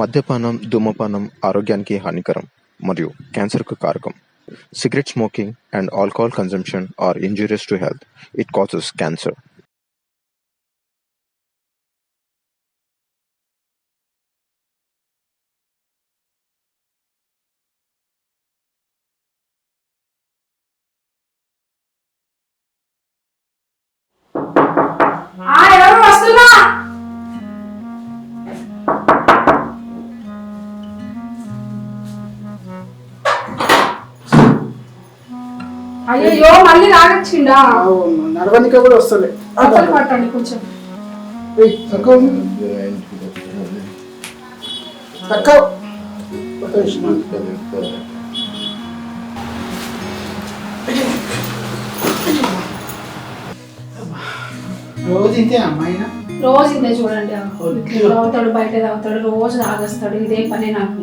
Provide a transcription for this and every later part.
మద్యపానం ధూమపానం ఆరోగ్యానికి హానికరం మరియు క్యాన్సర్కు కారకం cigarette smoking and alcohol consumption are injurious to health it causes cancer అయ్యో మళ్ళీ రాగచ్చిండా నడవనిక కూడా అవతల పట్టండి కొంచెం ఏయ్, తక్కువ. రోజు ఇంతే అమ్మాయినా? రోజు ఇంతే చూడండి. తాగుతాడు బయట తాగుతాడు రోజు తాగేస్తాడు. ఇదే పని నాకు.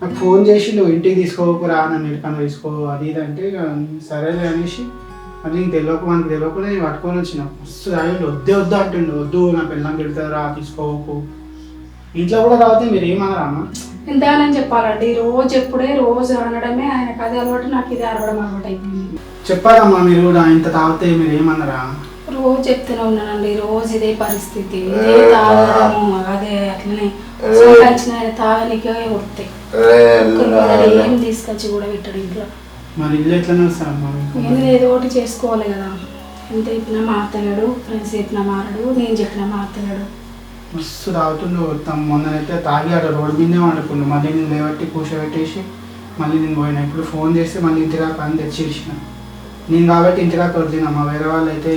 నాకు ఫోన్ చేసి నువ్వు ఇంటికి తీసుకోకురా నన్ను ఎక్కడికన్నా తీసుకో అది ఇది అంటే ఇక సరేలే అనేసి మళ్ళీ నీకు తెలియక మనకు తెలియకుండా నేను పట్టుకొని వచ్చిన. మస్తు తాగిండు. వద్దే వద్దు అంటుండు. వద్దు నా పిల్లం పెడతారా తీసుకోకు. ఇంట్లో కూడా తాగితే మీరు ఏమన్నారా అమ్మ? ఎంతగానని చెప్పాలండి రోజు ఎప్పుడే రోజు అనడమే ఆయనకు అది అలవాటు నాకు ఇది అరవడం అలవాటు అయిపోయింది. చెప్పారమ్మా మీరు కూడా ఇంత తాగితే మీరు ఏమన్నారా రోజు చెప్తూనే ఉన్నానండి రోజు ఇదే పరిస్థితి. ఇదే తాగడము అదే అట్లనే సంపాదించిన ఆయన తాగనికే వస్తాయి. ఏం తీసుకొచ్చి కూడా పెట్టాడు ఇంట్లో. మరి ఇల్లు ఎట్లా నేను ఏదో ఒకటి చేసుకోవాలి కదా. ఎంత చెప్పినా ఫ్రెండ్స్ చెప్పినా మారడు నేను చెప్పినా మస్తు తాగుతుండు మొన్ననైతే తాగి ఆడ రోడ్డు మీదే వండుకుండు. మళ్ళీ నేను లేవట్టి కూర్చోబెట్టేసి మళ్ళీ నేను పోయినా. ఇప్పుడు ఫోన్ చేస్తే మళ్ళీ ఇంటి దాకా అని తెచ్చేసిన. నేను కాబట్టి ఇంటి దాకా వదిలినమ్మా వేరే వాళ్ళు అయితే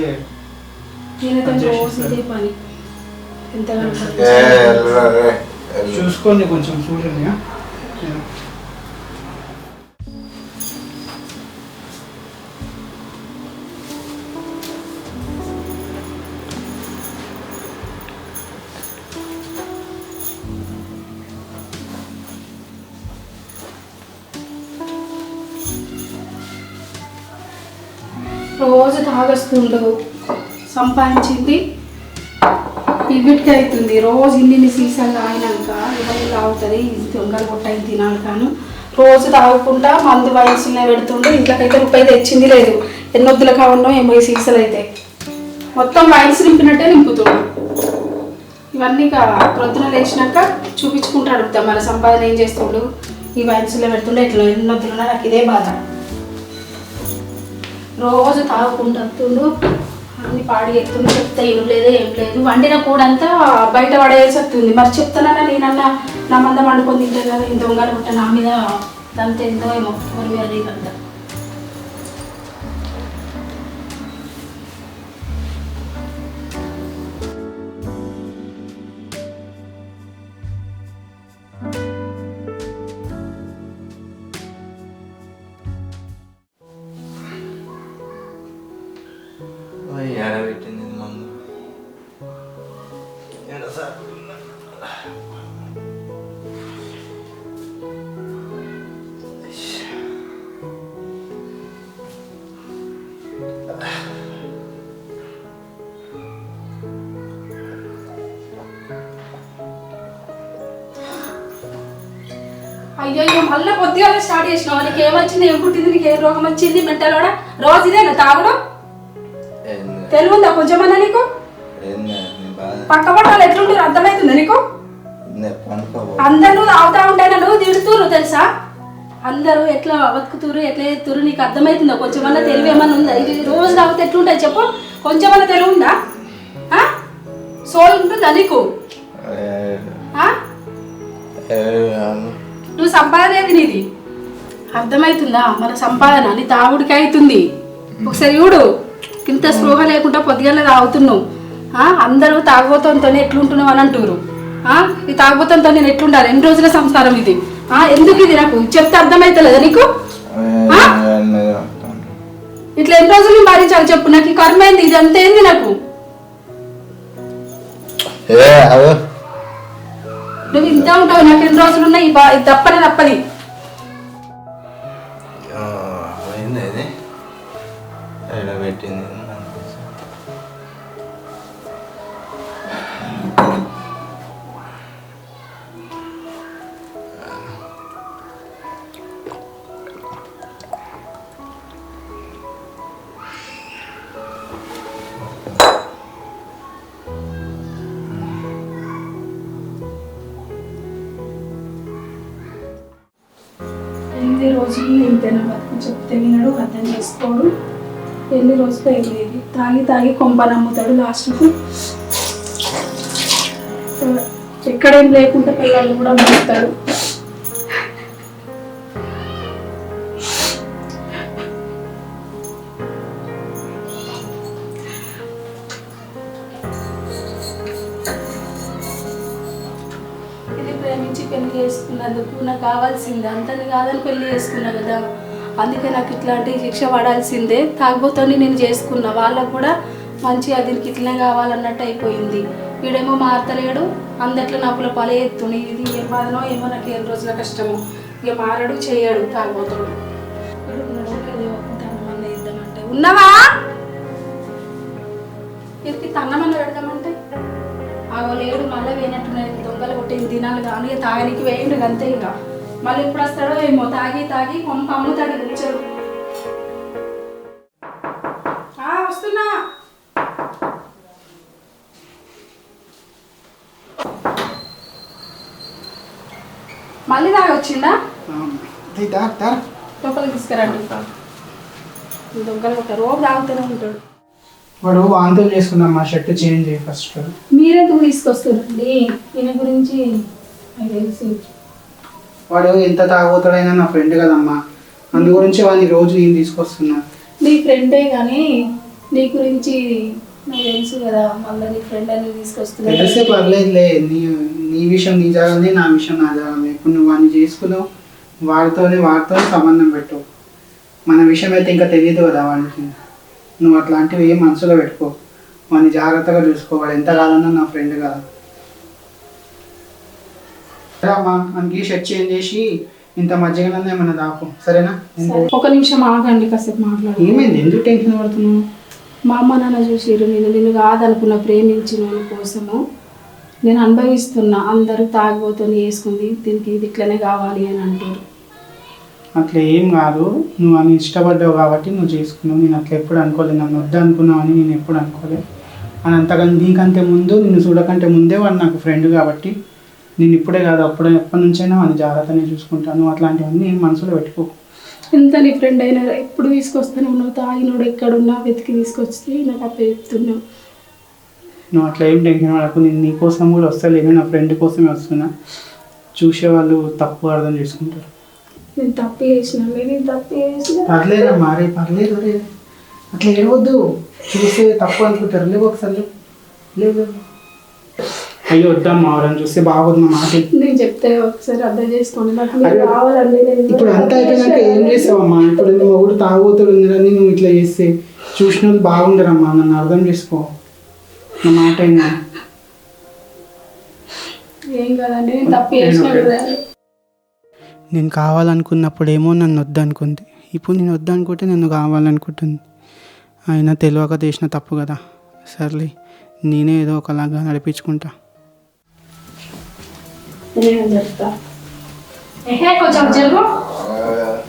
చూసుకోండి కొంచెం చూడండి? రోజు తాగొస్తుండు సంపాదించింది. ఇవిటికి అవుతుంది. రోజు ఇన్ని సీసాలు తాగినాక ఇవన్నీ తాగుతుంది. దొంగలు కొట్టయి తినాలి కాను. రోజు తాగకుండా మందు వయసులో పెడుతుండు. ఇంట్లోకైతే రూపాయి తెచ్చింది లేదు. ఎన్నొద్దులు కావన్నో ఎనభై సీసాలు అయితే మొత్తం వయసు నింపినట్టే నింపుతుండు. ఇవన్నీ ప్రొద్దున లేచినాక చూపించుకుంటూ అడుగుతాం. మన సంపాదన ఏం చేస్తుండు? ఈ వయసులో పెడుతుండే ఇట్లా ఎన్నొద్దులున్నా నాకు ఇదే బాధ. రోజు తాగుకుంటూ వస్తుండు. అన్ని పాడి ఎత్తుండు చెప్తే ఏం లేదు ఏం లేదు. వండిన కూడంతా బయట పడేసి వస్తుంది. మరి చెప్తానన్నా నేనన్నా నా మందం వండుకొని తింటే కదా ఇంత దొంగలు ఉంటా నా మీద దాంతో ఎంతో ఏమో మరి అది అయ్యో మళ్ళీ పొద్దుగా స్టార్ట్ చేసినావు. నీకు ఏమొచ్చింది? ఏం పుట్టింది? నీకు ఏ రోగం వచ్చింది? మెంటలోడా రోజు ఇదేనా తాగడం? ఉందా కొంచెమన్నా నీకు? పక్క పట్టాలు ఎట్లుంటారు అర్థమవుతుందా నీకు? అందరు నువ్వు తాగుతా ఉంటే నువ్వు తిడుతురు తెలుసా? అందరూ ఎట్లా బతుకుతురు ఎట్లా ఎత్తురు నీకు అర్థమవుతుందా కొంచెమన్నా తెలివి ఏమన్నా ఉందా? ఇది రోజు తాగితే ఎట్లుంటాయి చెప్పు. కొంచెమన్నా తెలివి ఉందా? సోల్ ఉంటుందా నీకు? నువ్వు సంపాదన ఏది నీది? అర్థమవుతుందా మన సంపాదన నీ తాగుడికి అవుతుంది. ఒకసారి చూడు. ఇంత స్పృహ లేకుండా పొద్దుగల తాగుతున్నావు. ఆ? అందరూ తాగుబోతంతో ఎట్లుంటున్నావు అని అంటారు ఆ? ఈ తాగుబోతంతో నేను ఎట్లుండాలి? ఎన్ని రోజుల సంసారం ఇది? ఆ? ఎందుకు ఇది నాకు? చెప్తే అర్థమవుతలేదా నీకు? ఇట్లా ఎన్ని రోజులు నేను భరించాలి చెప్పు. నాకు ఈ కర్మ ఏంది? ఇది అంత ఏంది నాకు? ఏ అవు నువ్వు ఇంత ఉంటావు నాకు ఎన్ని రోజులు ఉన్నాయి? తప్పని తప్పది. ఇన్ని రోజులు ఇంతేనా బతుకు చెప్తే వినడు అర్థం చేసుకోడు. ఎన్ని రోజులు అయింది? తాగి తాగి కొంప నమ్ముతాడు లాస్ట్కు. ఎక్కడేం లేకుండా పిల్లలు కూడా నమ్ముతాడు. చేసుకున్నందుకు నాకు కావాల్సిందే. అంతని కాదని పెళ్ళి చేసుకున్నా కదా. అందుకే నాకు ఇట్లాంటి శిక్ష పడాల్సిందే. తాగుబోతోని నేను చేసుకున్నా. వాళ్ళకు కూడా మంచిగా దీనికి ఇట్లనే కావాలన్నట్టు అయిపోయింది. వీడేమో మారతలేడు అందట్లో నప్పుల పలే ఎత్తుని. ఇది ఏం బాధనో ఏమో నాకు ఏం రోజుల కష్టము. ఇక మారడు చేయడు తాగబోతాడు. వీడు ఉన్నాడో తన్నమన్న ఉన్నావా పెడదామంటే లేడు మళ్ళీ వేయనట్టున్నాయి దొంగలు కొట్టిన దినాలు కానీ ఇక తాగనికి వేయండు అంతే ఇక. మళ్ళీ ఎప్పుడు వస్తాడో ఏమో తాగి తాగి కొంప అమ్ముతాడు కూర్చోడు. ఆ, వస్తున్నా. మళ్ళీ తాగొచ్చిందా లోపలికి తీసుకురండి. దొంగలు ఒక రోజు తాగుతూనే ఉంటాడు. వాడు వాంతులు చేసుకున్నాం మా షర్ట్ చేంజ్ చేయి ఫస్ట్ మీరెందుకు తీసుకొస్తారండి? ఈయన గురించి నాకు తెలిసి. వాడు ఎంత తాగుతాడైనా నా ఫ్రెండ్ కదమ్మా. అందు గురించి వాడిని రోజు నేను తీసుకొస్తున్నా. నీ ఫ్రెండే కానీ నీ గురించి నాకు తెలుసు కదా మళ్ళీ నీ ఫ్రెండ్ అని తీసుకొస్తున్నా తెలిసే పర్లేదులే నీ నీ విషయం నీ జాగానే నా విషయం నా జాగానే ఇప్పుడు నువ్వు వాడిని చేసుకున్నావు వాడితోనే వాడితోనే సంబంధం పెట్టు. మన విషయం అయితే ఇంకా తెలియదు కదా వాడికి. నువ్వు అట్లాంటివి ఏం మనసులో పెట్టుకో. వాడిని జాగ్రత్తగా చూసుకోవాలి. ఎంత కాదన్నా నా ఫ్రెండ్ కదా సరే అమ్మా మనకి షర్ట్ చేంజ్ చేసి ఇంత మధ్యగానే ఏమన్నా దాపు సరేనా? నేను ఒక నిమిషం ఆగండి కాసేపు మాట్లాడు. ఏమైంది? ఎందుకు టెన్షన్ పడుతున్నావు? మా అమ్మ నాన్న చూసిరు నేను నిన్ను కాదనుకున్న ప్రేమించిన కోసము. నేను అనుభవిస్తున్నా అందరూ తాగిపోతుంది వేసుకుంది దీనికి ఇది ఇట్లనే కావాలి అని అంటారు అట్లా ఏం కాదు. నువ్వు అని ఇష్టపడ్డావు కాబట్టి నువ్వు చేసుకున్నావు. నేను అట్లా ఎప్పుడు అనుకోలేదు. నన్ను వద్దు అనుకున్నావు అని నేను ఎప్పుడు అనుకోలేదు. అని అంతకంటే నీకంటే ముందు నిన్ను చూడకంటే ముందే వాడు నాకు ఫ్రెండ్ కాబట్టి నేను ఇప్పుడే కాదు అప్పుడే ఎప్పటి నుంచైనా వాడిని జాగ్రత్తనే చూసుకుంటాను. అట్లాంటివన్నీ ఏం మనసులో పెట్టుకో. ఎంత నీ ఫ్రెండ్ అయినా ఎప్పుడు తీసుకొస్తాను. నువ్వు తాగినోడు ఎక్కడున్నా వెతికి తీసుకొచ్చి నాకు అప్ప చెప్తున్నావు నువ్వు అట్లా ఏం టెన్షన్ పడకు. నేను నీ కోసం కూడా వస్తలేను. నా ఫ్రెండ్ కోసమే వస్తున్నా. చూసేవాళ్ళు తప్పు అర్థం చేసుకుంటారు. నేను తప్పు చేసిన నేను తప్పు చేసిన. పర్లేదమ్మా రే పర్లేదు రే అట్లా ఏడవద్దు. చూస్తే తప్పు అనుకుంటారు. లేవు ఒకసారి లేవు. అయ్యో వద్దమ్మా ఎవరైనా చూస్తే బాగోదు మాట నేను చెప్తే ఒకసారి అర్థం చేసుకోండి. నాకు మీరు కావాలండి నేను ఇప్పుడు అంతా అయిపోయినాక ఏం చేస్తావమ్మా ఇప్పుడు నువ్వు ఒకటి తాగుతాడు ఉందిరని నువ్వు ఇట్లా చేస్తే. చూసిన వాళ్ళు బాగుండరమ్మా నన్ను అర్థం చేసుకో. నా మాట అయినా ఏం కాదండి నేను తప్పు చేసిన నేను కావాలనుకున్నప్పుడేమో నన్ను వద్దనుకుంది. ఇప్పుడు నేను వద్దనుకుంటే నన్ను కావాలనుకుంటుంది. అయినా తెలియక చేసిన తప్పు కదా. సర్లే నేనే ఏదో ఒకలాగా నడిపించుకుంటా. కొంచెం జరుగు. ఆ,